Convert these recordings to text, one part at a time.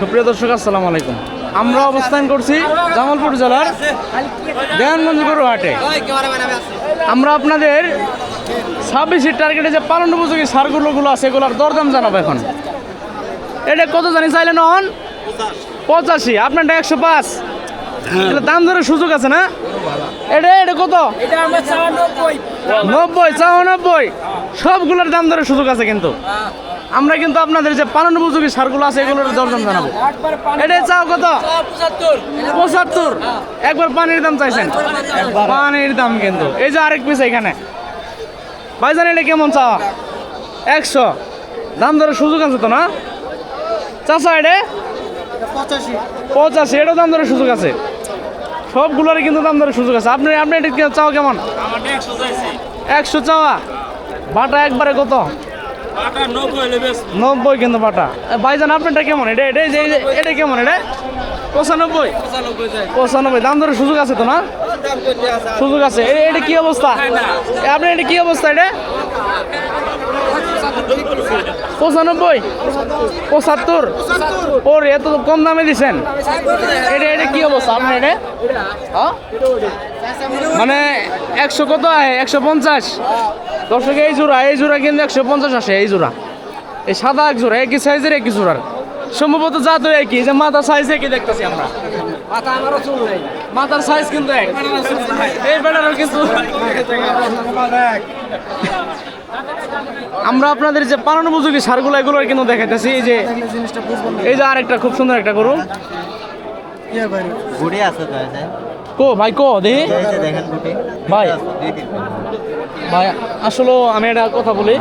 সুপ্রিয় দর্শক, আসসালামু আলাইকুম। আমরা অবস্থান করছি জামালপুর জেলার দেহানগঞ্জ গরু হাটে। আমরা আপনাদের ছাব্বিশের টার্গেটে যে পালন উপযোগী সারগুলোগুলো আছে, এগুলোর দরদাম জানাব এখন। এটা কত জানি চাইলেন হন পঁচাশি। আপনারটা একশো পাঁচ। এটা দাম ধরে সুযোগ আছে না? এটা এটা কত? চাওয়া নব্বই নব্বই নব্বই সবগুলোর দাম ধরে সুযোগ আছে কিন্তু। আমরা কিন্তু আপনাদের যে পালন উপযোগী সারগুলো আছে এগুলোর দরদাম জানাব। এটা চাও কত? পঁচাত্তর। একবার পানির দাম চাইছেন? পানির দাম কিন্তু। এই যে আরেক পিস এখানে। ভাইজান এটা কেমন চাওয়া? একশো। দাম ধরে সুযোগ আছে তো না? চাষা এটা? পঁচাশি। এটাও দাম ধরে সুযোগ আছে। সবগুলোর কিন্তু দাম ধরে সুযোগ আছে। আপনি আপনি এটা চাওয়া কেমন? একশো চাওয়া? বাটা একবারে কত? নব্বই কিন্তু এ, ভাইজান আপনারটা কেমন? এটা এটা যে- এটা কেমন? এটা পঁচানব্বই? পঁচানব্বই দাম ধরে সুযোগ আছে তো না? সুযোগ আছে। এটা কি অবস্থা? আপনার এটা কি অবস্থা এটা? পঁচানব্বই। পঁচাত্তর। ওর এত কম দামে দিছেন? এটা এটা কি অবস্থা আপনার এটা? হ্যাঁ? মানে একশো কত আয় একশো পঞ্চাশ। দর্শক, এই জোড়া এই জোড়া কিন্তু একশো পঞ্চাশ আসে, এই জোড়া। এই সাদা এক জোড়া, একই সাইজের একই জোড়ার। সম্ভবত জাত একই যে মাথা সাইজ একই দেখতেছি আমরা। মাথা আমারও চুল নাই মাথার সাইজ কিন্তু এক। এই বেটারও কিন্তু আমরা আপনাদের যে পালন উপযোগী সারগুলো এগুলো কিন্তু দেখাইতেছি। এই যে এই যে আরেকটা খুব সুন্দর একটা গরু। গুড়ি আছে তো কো ভাই কো দেখি। ভাই ভাই আসলে আমি একটা কথা বলি।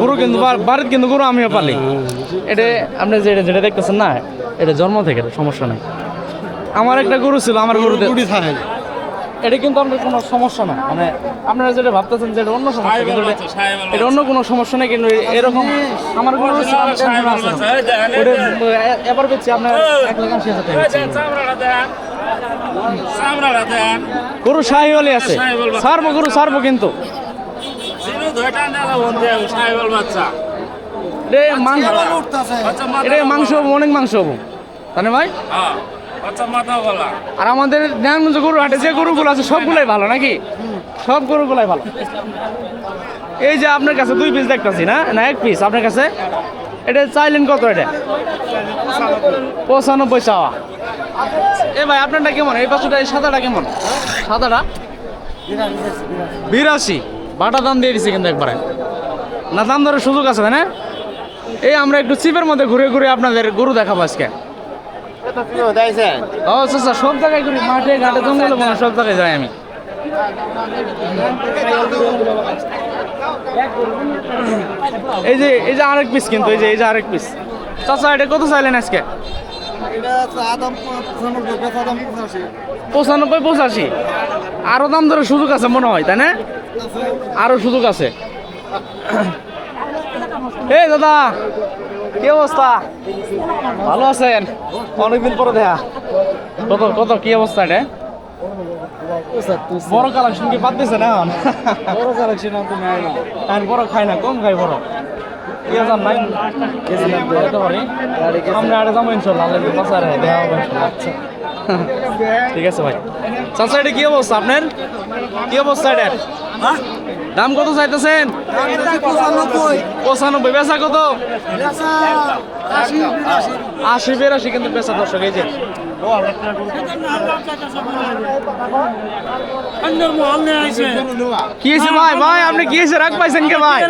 গরু কিন্তু বাড়িতে কিন্তু গরু আমিও পালি। এটা আপনি যেটা যেটা দেখতেছেন না এটা জন্ম থেকে সমস্যা নেই। আমার একটা গরু ছিল আমার গরুতে। এটা কিন্তু আপনার কোনো সমস্যা না। মানে আপনারা যেটা ভাবতেছেন যে এটা অন্য সমস্যা কিন্তু এটা- অন্য কোনো সমস্যা নেই কিন্তু এরকম আমার গরু এবার বেচছি আপনার এক লাখ আশি হাজার টাকা। বেচছি। গরু শাহিওয়ালি আছে। সারবো গরু সারবো কিন্তু। মাংস। এটা অনেক মাংস হব। না ভাই? আর আমাদের নারায়ণগঞ্জ গরু হাটে যে গরুগুলো আছে, সবগুলাই ভালো নাকি? সব গরুগুলাই ভালো। এই যে আপনার কাছে দুই পিস দেখতেছি না? না, এক পিস আপনার কাছে? এটা চাইলেন কত এটা? পঁচানব্বই চাওয়া। এ ভাই, আপনারটা কেমন? এই পাশেটা এই সাদাটা কেমন? সাদাটা? বিরাশি। বাটা দাম দিয়ে দিছে কিন্তু একবারে। না, দাম ধরে সুযোগ আছে না? এই আমরা একটু চিপের মধ্যে ঘুরে ঘুরে আপনাদের গরু দেখাবো আজকে। ও আচ্ছা আচ্ছা সব জায়গায় ঘুরি মাঠে ঘাটে জঙ্গলে মনে সব জায়গায় যাই আমি। এই যে এই যে আরেক পিস কিন্তু এই যে এই যে আরেক পিস চাচা এটা কত চাইলেন আজকে? পঁচানব্বই পঁচাশি? আরও দাম ধরে সুযোগ আছে মনে হয় তাই না? আরও সুযোগ আছে। এই দাদা কি অবস্থা? ভালো আছেন? অনেকদিন পরে দেখা। কত কত কি অবস্থা এটা? বড় কালেকশন কি বাদ দিছে না বড় কালেকশন বড় খাই না কম খাই বড়। কি জান নাই? যেতে পারি আমরা আরে যাব ইনশাল্লাহ আল্লাহ বাসারে দেওয়া হবে আচ্ছা। ঠিক আছে ভাই। চাচা এটা কি অবস্থা আপনার? কি অবস্থা এটা দাম কত চাইতেছেন? পঁচানব্বই। বেচা কত? আশি বেরাশি, কিন্তু বেচা দর্শক, এই যে। কি ভাই? ভাই, আপনি কি রাগ পাইছেন কে ভাই?